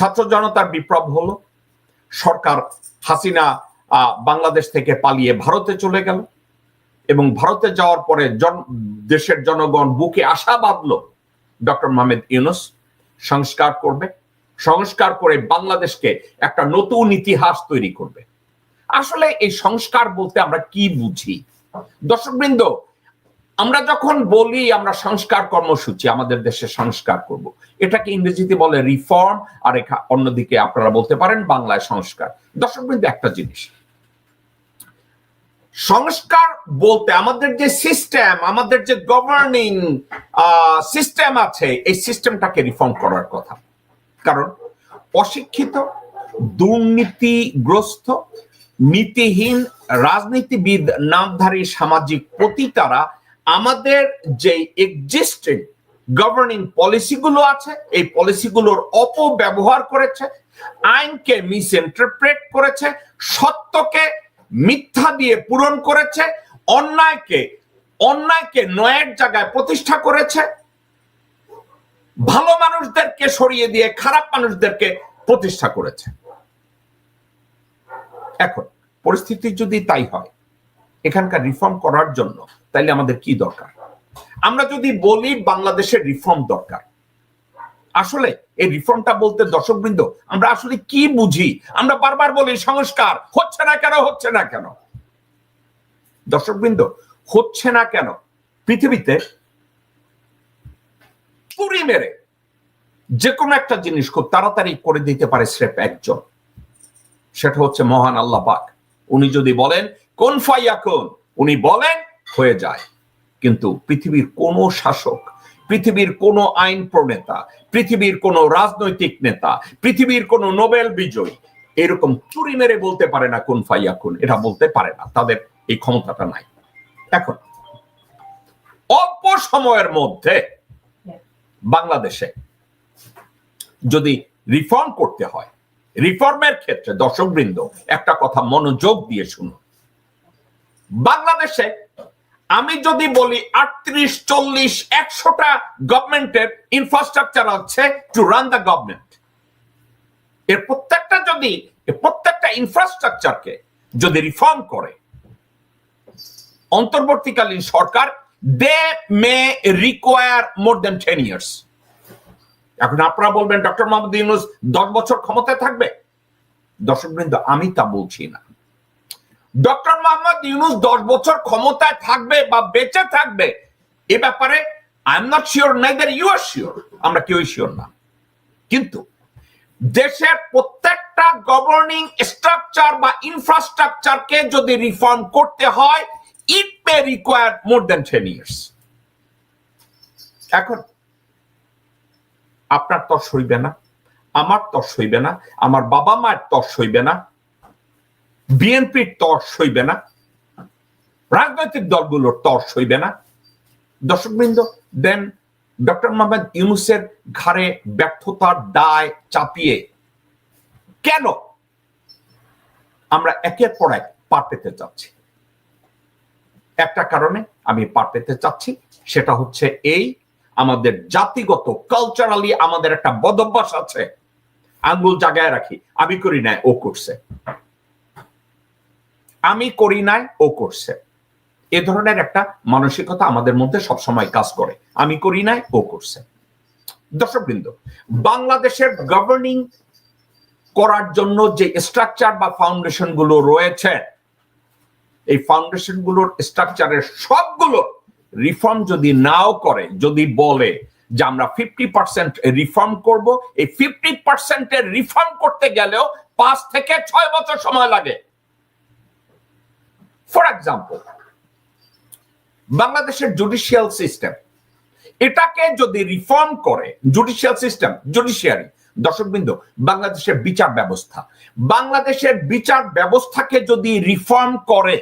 ছাত্র জনতার বিপ্লব হলো। সরকার হাসিনা বাংলাদেশ থেকে পালিয়ে ভারতে চলে গেল এবং ভারতে যাওয়ার পরে জন, দেশের জনগণ বুকে আশা বাঁধল ডক্টর মোহাম্মদ ইউনুস সংস্কার করবে, সংস্কার করে বাংলাদেশকে একটা নতুন ইতিহাস তৈরি করবে। আসলে এই সংস্কার বলতে আমরা কি বুঝি? দর্শকবৃন্দ আমরা যখন বলি আমরা সংস্কার কর্মসূচি, আমাদের দেশে সংস্কার করব। এটাকে ইংরেজিতে বলে রিফর্ম আর অন্যদিকে আপনারা বলতে পারেন বাংলায় সংস্কার। দর্শকবৃন্দ একটা জিনিস। সংস্কার বলতে আমাদের যে সিস্টেম আমাদের যে গভর্নিং সিস্টেম আছে, এই সিস্টেমটাকে রিফর্ম করার কথা। কারণ অশিক্ষিত, দুর্নীতিগ্রস্ত, নীতিহীন, রাজনীতিবিদ, নামধারী, সামাজিক পতিতারা আমাদের যে এক্সিস্টিং গভর্নিং পলিসিগুলো আছে, এই পলিসিগুলোর অপব্যবহার করেছে, আইনকে মিস ইন্টারপ্রেট করেছে, সত্যকে মিথ্যা দিয়ে পূরণ করেছে, অন্যায়কে অন্যায়কে নয়ের জায়গায় প্রতিষ্ঠা করেছে, ভালো মানুষদেরকে সরিয়ে দিয়ে খারাপ মানুষদেরকে প্রতিষ্ঠা করেছে। এখন, পরিস্থিতি যদি তাই হয়, এখানকার রিফর্ম করার জন্য তাইলে আমাদের কি দরকার? আমরা যদি বলি বাংলাদেশের রিফর্ম দরকার, আসলে এই রিফর্মটা বলতে দর্শকবৃন্দ, আমরা আসলে কি বুঝি? আমরা বারবার বলি সংস্কার, হচ্ছে না কেন, হচ্ছে না কেন? দর্শকবৃন্দ, হচ্ছে না কেন? পৃথিবীতে পুরি মেরে যে কোনো একটা জিনিস খুব তাড়াতাড়ি করে দিতে পারে স্রেফ একজন। সেটা হচ্ছে মহান আল্লাহ পাক। উনি যদি বলেন, কোন ফাইয়া কোন? উনি বলেন হয়ে যায়। কিন্তু পৃথিবীর কোন শাসক, পৃথিবীর কোন আইন প্রণেতা, পৃথিবীর কোন রাজনৈতিক নেতা, পৃথিবীর কোন নোবেল বিজয়ী, এরকম চুরি মেরে বলতে পারে না কোন ফাইয়া কোন এটা বলতে পারে না, তাদের এই ক্ষমতাটা নাই। এখন, অল্প সময়ের মধ্যে বাংলাদেশে যদি রিফর্ম করতে হয় রিফর্মের ক্ষেত্রে দর্শকবৃন্দ একটা কথা মনোযোগ দিয়ে শুনুন। বাংলাদেশে আমি যদি বলি আটত্রিশ, চল্লিশ, একশোটা গভর্নমেন্টের ইনফ্রাস্ট্রাকচার আছে টু রান দ্য গভর্নমেন্ট এর প্রত্যেকটা যদি প্রত্যেকটা ইনফ্রাস্ট্রাকচারকে যদি রিফর্ম করে, অন্তর্বর্তীকালীন সরকার they may require more than ten years এখন আপনারা বলবেন, ডক্টর মোহাম্মদ ইউনুস, দশ বছর ক্ষমতায় থাকবে? দর্শকবৃন্দ, আমি তা বলছি না। ডক্টর মোহাম্মদ ইউনুস দশ বছর ক্ষমতায় থাকবে বা বেঁচে থাকবে, এ ব্যাপারে I am not sure neither you are sure আমরা কেউই শিওর না। কিন্তু দেশের প্রত্যেকটা গভর্নিং স্ট্রাকচার বা ইনফ্রাস্ট্রাকচারকে যদি রিফর্ম করতে হয় it may require more than ten years এখন, আপনার তর সইবে না, আমার তর সইবে না, আমার বাবা মায়ের তর সইবে না বিএনপির তর সইবে না, রাজনৈতিক দলগুলোর তর সইবে না। দর্শকবৃন্দ, দেন ডক্টর মোহাম্মদ ইউনুসের ঘাড়ে ব্যর্থতার দায় চাপিয়ে কেন আমরা একের পর এক পার পেতে চাচ্ছি? একটা কারণে আমি পার পেতে চাচ্ছি, সেটা হচ্ছে এই আমাদের জাতিগত কালচারালি আমাদের একটা বদভ্যাস আছে। আঙ্গুল জাগায় রাখি, আমি করি নাই, ও করছে। আমি করি নাই, ও করছে। এ ধরনের একটা মানসিকতা আমাদের মধ্যে সবসময় কাজ করে। আমি করি নাই, ও করছে। দর্শকবৃন্দ, বাংলাদেশের গভর্নিং করার জন্য যে স্ট্রাকচার বা ফাউন্ডেশনগুলো রয়েছে, এই ফাউন্ডেশনগুলোর স্ট্রাকচারের সবগুলো রিফর্ম যদি নাও করে, যদি বলে যে আমরা ফিফটি পার্সেন্ট রিফর্ম করব, এই ফিফটি পার্সেন্টের রিফর্ম করতে গেলেও পাঁচ থেকে ছয় বছর সময় লাগে। ফর এক্সাম্পল বাংলাদেশের জুডিশিয়াল সিস্টেম এটাকে যদি রিফর্ম করে জুডিশিয়াল সিস্টেম জুডিশিয়ারি দর্শকবৃন্দ, বাংলাদেশের বিচার ব্যবস্থা, বাংলাদেশের বিচার ব্যবস্থাকে যদি রিফর্ম করে,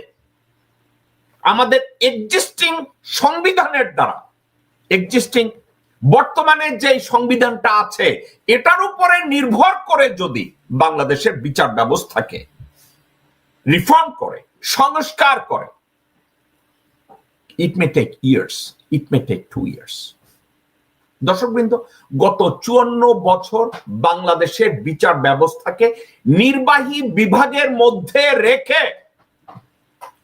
আমাদের এক্সিস্টিং সংবিধানের দ্বারা এক্সিস্টিং বর্তমানে যে সংবিধানটা আছে, এটার উপরে নির্ভর করে যদি বাংলাদেশের বিচার ব্যবস্থাকে রিফর্ম করে সংস্কার করে। It may take years it may take two years দর্শকবৃন্দ গত চুয়ান্ন বছর বাংলাদেশের বিচার ব্যবস্থাকে নির্বাহী বিভাগের মধ্যে রেখে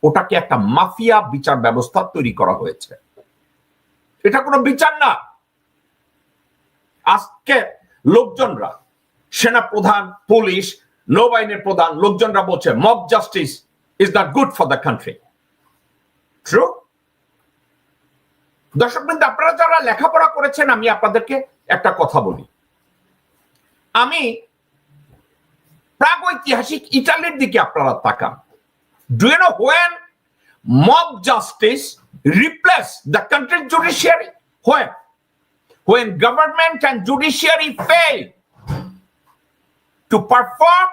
ওটাকে একটা মাফিয়া বিচার ব্যবস্থা তৈরি করা হয়েছে। এটা কোনো বিচার না। আজকে লোকজনরা সেনা প্রধান পুলিশ, নৌবাহিনীর প্রধান, লোকজনরা বলছে mob justice is not good for the country true দর্শকবৃন্দ আপনারা যারা লেখাপড়া করেছেন আমি আপনাদেরকে একটা কথা বলি আমি প্রাগৈতিহাসিক ইটালির দিকে আপনারা তাকান do you know when mob justice replace the country's judiciary when when government and judiciary fail to perform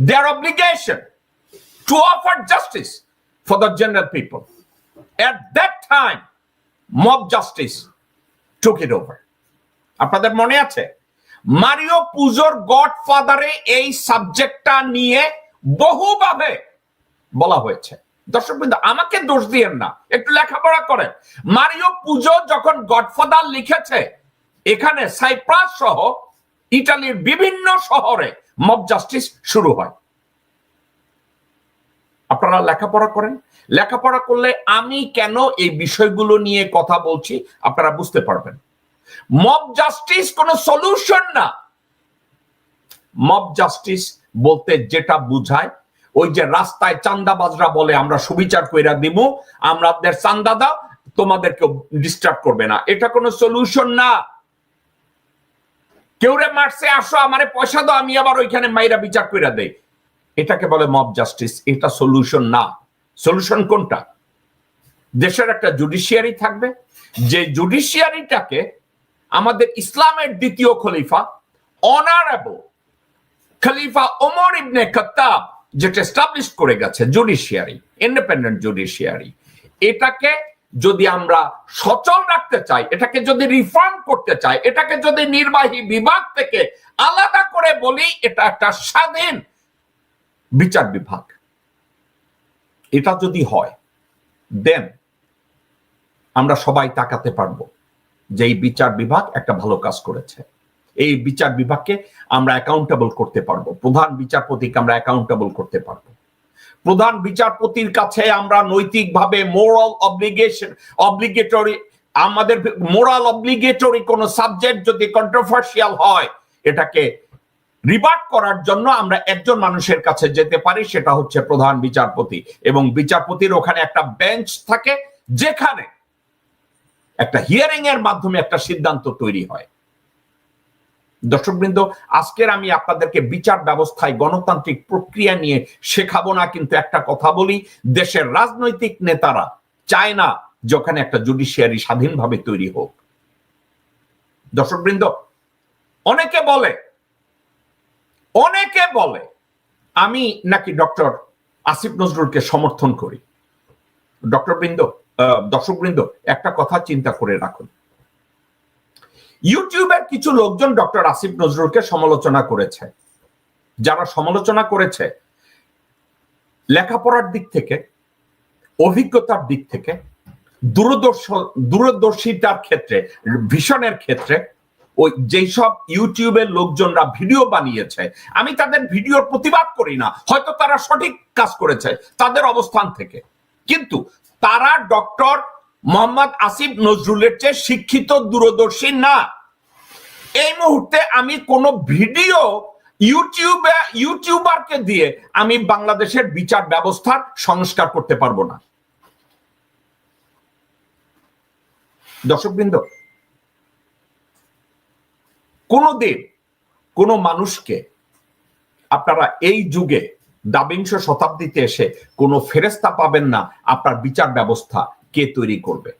their obligation to offer justice for the general people. At that time, mob justice took it over. আপনাদের মনে আছে? Mario পুজোর গডফাদারে এই সাবজেক্টটা নিয়ে বহুভাবে বলা হয়েছে। দর্শক বিন্দু, আমাকে দোষ দিয়েন না, একটু লেখাপড়া করেন। মারিও পুজো যখন গডফাদার লিখেছে, এখানে সাইপ্রাস সহ ইটালির বিভিন্ন শহরে মব জাস্টিস শুরু হয়। আপনারা লেখাপড়া করেন? লেখাপড়া করলে আমি কেন এই বিষয়গুলো নিয়ে কথা বলছি আপনারা বুঝতে পারবেন। মব জাস্টিস কোনো সলিউশন না। মব জাস্টিস বলতে যেটা বুঝায়, ওই যে রাস্তায় চান্দাবাজরা বলে, আমরা সুবিচার কইরা দিব আমাদের চান্দা দাও তোমাদেরকে ডিস্টার্ব করবে না। এটা কোনো সলিউশন না। কেউ রে মারছে, আসো, আমারে পয়সা দাও, আমি আবার ওইখানে মাইরা বিচার কইরা দেই। এটাকে বলে মব জাস্টিস এটা সলিউশন না। সলিউশন কোনটা? দেশের একটা জুডিশিয়ারি থাকবে, যে জুডিশিয়ারিটাকে আমাদের ইসলামের দ্বিতীয় খলিফা অনারেবল খলিফা ওমর ইবনে খত্তাব, যেটা এস্টাবলিশ করে গেছে জুডিশিয়ারি ইন্ডিপেন্ডেন্ট জুডিশিয়ারি এটাকে যদি আমরা সচল রাখতে চাই, এটাকে যদি রিফর্ম করতে চাই, এটাকে যদি নির্বাহী বিভাগ থেকে আলাদা করে বলি, এটা একটা স্বাধীন বিচার বিভাগ। এটা যদি হয় দেন আমরা সবাই তাকাতে পারব যে এই বিচার বিভাগ একটা ভালো কাজ করেছে। এই বিচার বিভাগকে আমরা অ্যাকাউন্টেবল করতে পারব। প্রধান বিচারপতিকে আমরা অ্যাকাউন্টেবল করতে পারব। প্রধান বিচারপতির কাছে আমরা নৈতিকভাবে মোরাল অব্লিগেশন অব্লিগেটরি আমাদের মোরাল অব্লিগেটরি কোন সাবজেক্ট যদি কন্ট্রোভার্সিয়াল হয়, এটাকে রিভার্ট করার জন্য আমরা একজন মানুষের কাছে যেতে পারি, সেটা হচ্ছে প্রধান বিচারপতি। এবং বিচারপতির ওখানে একটা বেঞ্চ থাকে, যেখানে একটা হিয়ারিং এর মাধ্যমে একটা সিদ্ধান্ত তৈরি হয়। দর্শকবৃন্দ, আজকের আমি আপনাদেরকে বিচার ব্যবস্থায় গণতান্ত্রিক প্রক্রিয়া নিয়ে শেখাবো না, কিন্তু একটা কথা বলি, দেশের রাজনৈতিক নেতারা চায় না যে ওখানে একটা জুডিশিয়ারি স্বাধীনভাবে তৈরি হোক। দর্শকবৃন্দ, অনেকে বলে অনেকে বলে, আমি নাকি ডক্টর আসিফ নজরুলকে সমর্থন করি। ডক্টর বৃন্দ দর্শক বৃন্দ, একটা কথা চিন্তা করে রাখুন। ইউটিউবের কিছু লোকজন ডক্টর আসিফ নজরুলকে সমালোচনা করেছে। যারা সমালোচনা করেছে, লেখাপড়ার দিক থেকে, অভিজ্ঞতার দিক থেকে, দূরদর্শ, দূরদর্শিতার ক্ষেত্রে, ভীষণের ক্ষেত্রে ওই যেই সব ইউটিউবের লোকজনরা ভিডিও বানিয়েছে, আমি তাদের ভিডিওর প্রতিবাদ করি না। হয়তো তারা সঠিক কাজ করেছে তাদের অবস্থান থেকে। কিন্তু তারা ডক্টর মোহাম্মদ আসিফ নজরুলের চেয়ে শিক্ষিত, দূরদর্শী না। এই মুহূর্তে আমি কোন ভিডিও ইউটিউবে, ইউটিউবারকে দিয়ে আমি বাংলাদেশের বিচার ব্যবস্থার সংস্কার করতে পারব না। দর্শকবৃন্দ কোনদিন কোন মানুষকে আপনারা এই যুগে দাবিংশ শতাব্দীতে এসে কোনো ফেরেস্তা পাবেন না, আপনার বিচার ব্যবস্থা কে তৈরি করবে?